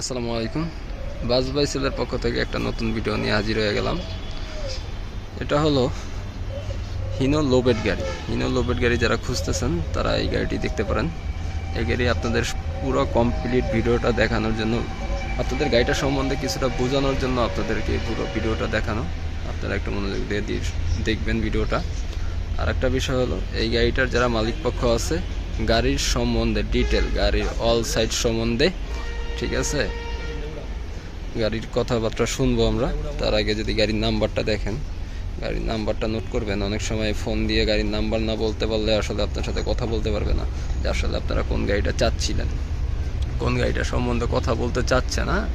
আসসালামু আলাইকুম। বাস বাইসেলের পক্ষ থেকে একটা নতুন ভিডিও নিয়ে হাজির হয়ে গেলাম। এটা হলো হিনো লোবেড গাড়ি। হিনো লোবেট গাড়ি যারা খুঁজতেছেন, তারা এই গাড়িটি দেখতে পারেন। এই গাড়ি আপনাদের পুরো কমপ্লিট ভিডিওটা দেখানোর জন্য, আপনাদের গাড়িটা সম্বন্ধে কিছুটা বোঝানোর জন্য আপনাদেরকে পুরো ভিডিওটা দেখানো। আপনারা একটু মনোযোগ দিয়ে দিয়ে দেখবেন ভিডিওটা। আর একটা বিষয় হলো, এই গাড়িটার যারা মালিক পক্ষ আছে, গাড়ির সম্বন্ধে ডিটেল গাড়ির অল সাইড সম্বন্ধে ঠিক আছে? গাড়ির কথাবার্তা শুনব আমরা। তার আগে যদি গাড়ির নাম্বারটা দেখেন। গাড়ির নাম্বারটা নোট করবেন। অনেক সময় ফোন দিয়ে গাড়ির নাম্বার না বলতে পারলে আসলে আপনার সাথে কথা বলতে পারবে না। যে আসলে আপনারা কোন গাড়িটা চাচ্ছিলেন? কোন গাড়িটা সম্বন্ধে কথা বলতে চাচ্ছে না?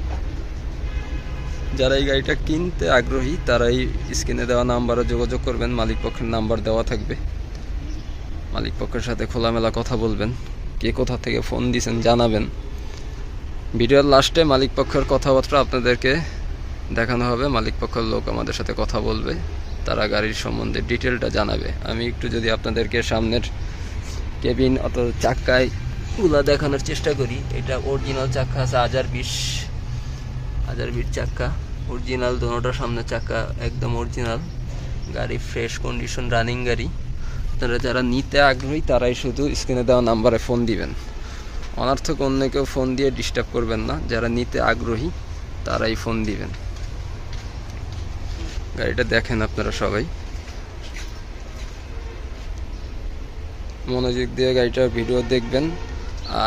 যারা এই গাড়িটা কিনতে আগ্রহী তারা এই স্ক্রিনে দেওয়া নাম্বারে যোগাযোগ করবেন। মালিক পক্ষের নাম্বার দেওয়া থাকবে। মালিক পক্ষের সাথে খোলামেলা কথা বলবেন। কে কোথা থেকে ফোন দিয়েছেন জানাবেন। ভিডিওর লাস্টে মালিক পক্ষের কথাবার্তা আপনাদেরকে দেখানো হবে। মালিক পক্ষের লোক আমাদের সাথে কথা বলবে, তারা গাড়ির সম্বন্ধে ডিটেলটা জানাবে। আমি একটু যদি আপনাদেরকে সামনের কেবিন অত চাক্কায়গুলা দেখানোর চেষ্টা করি। এটা অরিজিনাল চাক্কা আছে, হাজার বিশ হাজার বিশ চাক্কা। অরিজিনাল দোনোটার সামনে চাক্কা একদম অরিজিনাল গাড়ি ফ্রেশ কন্ডিশন রানিং গাড়ি। আপনারা যারা নিতে আগ্রহী, তারাই শুধু স্ক্রিনে দেওয়া নাম্বারে ফোন দিবেন। অনার্থক অন্য কেউ ফোন দিয়ে ডিস্টার্ব করবেন না। যারা নিতে আগ্রহী, তারাই ফোন দিবেন। গাড়িটা দেখেন আপনারা সবাই। মনোযোগ দিয়ে গাড়িটার ভিডিও দেখবেন।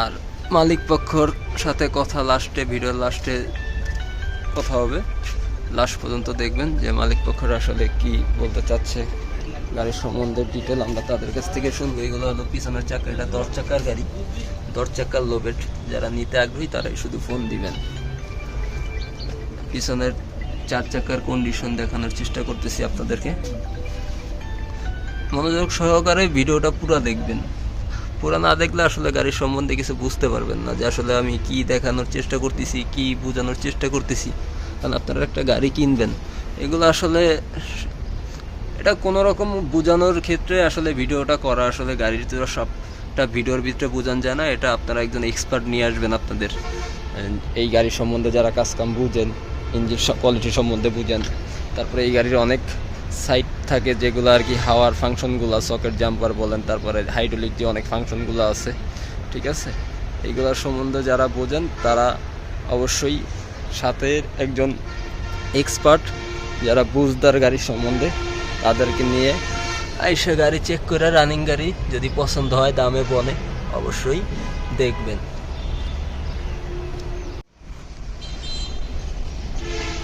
আর মালিক পক্ষর সাথে কথা লাস্টে ভিডিওর লাস্টে কথা হবে। লাস্ট পর্যন্ত দেখবেন যে মালিক পক্ষরা আসলে কি বলতে চাচ্ছে। গাড়ির সম্বন্ধে ডিটেল আমরা তাদের কাছ থেকে শুনব। এগুলো হলো পিছনের চাকা এটা দশ চাকার গাড়ি। দশ চাকার লোবেট যারা নিতে আগ্রহী, তারাই শুধু ফোন দিবেন। পিছনের চার চাকার কন্ডিশন দেখানোর চেষ্টা করতেছি আপনাদেরকে। মনোযোগ সহকারে ভিডিওটা পুরো দেখবেন। পুরো না দেখলে আসলে গাড়ির সম্বন্ধে কিছু বুঝতে পারবেন না যে আসলে আমি কি দেখানোর চেষ্টা করতেছি, কি বোঝানোর চেষ্টা করতেছি। কারণ আপনারা একটা গাড়ি কিনবেন। এগুলো আসলে এটা কোনো রকম বোঝানোর ক্ষেত্রে আসলে ভিডিওটা করা, আসলে গাড়ির তো সবটা ভিডিওর ভিতরে বোঝান যায় না। এটা আপনারা একজন এক্সপার্ট নিয়ে আসবেন আপনাদের। এই গাড়ির সম্বন্ধে যারা কাজকাম বুঝেন ইঞ্জিন কোয়ালিটি সম্বন্ধে বুঝেন, তারপরে এই গাড়ির অনেক সাইট থাকে যেগুলো আর কি হাওয়ার ফাংশনগুলো সকেট জাম্পার বলেন, তারপরে হাইড্রোলিক যে অনেক ফাংশনগুলো আছে, ঠিক আছে? এইগুলোর সম্বন্ধে যারা বোঝেন, তারা অবশ্যই সাথে একজন এক্সপার্ট যারা বুঝদার গাড়ির সম্বন্ধে তাদেরকে নিয়ে। আইসা গাড়ি চেক করে রানিং গাড়ি যদি পছন্দ হয় দামে বনে অবশ্যই দেখবেন।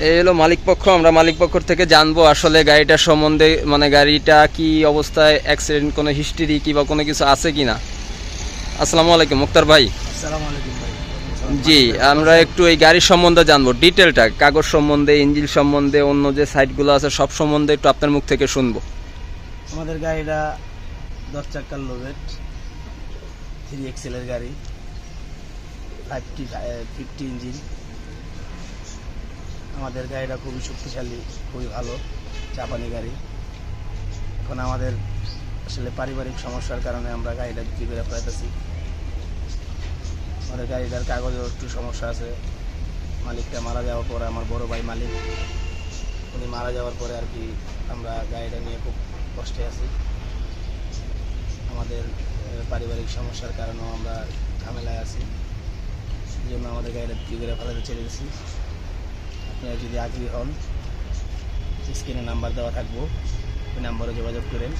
এই হলো মালিক পক্ষ আমরা মালিক পক্ষ থেকে জানব আসলে গাড়িটার সম্বন্ধে মানে গাড়িটা কি অবস্থায় অ্যাক্সিডেন্ট কোনো হিস্ট্রি কিংবা কোনো কিছু আছে কি না আসসালামু আলাইকুম মুক্তার ভাই। আসসালামু আলাইকুম। ভাই জি, আমরা একটু এই গাড়ির সম্বন্ধে জানব ডিটেলটা কাগজ সম্বন্ধে, ইঞ্জিন সম্বন্ধে, অন্য যে সাইটগুলো আছে, সব সম্বন্ধে একটু আপনার মুখ থেকে শুনব। আমাদের গাড়িটা দশ চাকার লোভেট থ্রি এক্সেলের গাড়ি ফাইভটি ফিফটি ইঞ্জিন আমাদের গাড়িটা খুবই শক্তিশালী, খুবই ভালো, জাপানি গাড়ি। এখন আমাদের আসলে পারিবারিক সমস্যার কারণে আমরা গাড়িটা বিক্রি করে ফেলাইতেছি আমাদের গাড়িটার কাগজের একটু সমস্যা আছে। মালিকটা মারা যাওয়ার পরে, আমার বড় ভাই মালিক, উনি মারা যাওয়ার পরে আর কি আমরা গাড়িটা নিয়ে খুব কষ্টে আছি। আমাদের পারিবারিক সমস্যার কারণেও আমরা ঝামেলায় আছি। এই জন্য আমাদের গাড়িটা বিক্রি করে ফেলাতে ছেড়ে দিয়েছি আপনারা যদি আগ্রহী হন, স্ক্রিনে নাম্বার দেওয়া থাকব। ওই নাম্বারে যোগাযোগ করেন।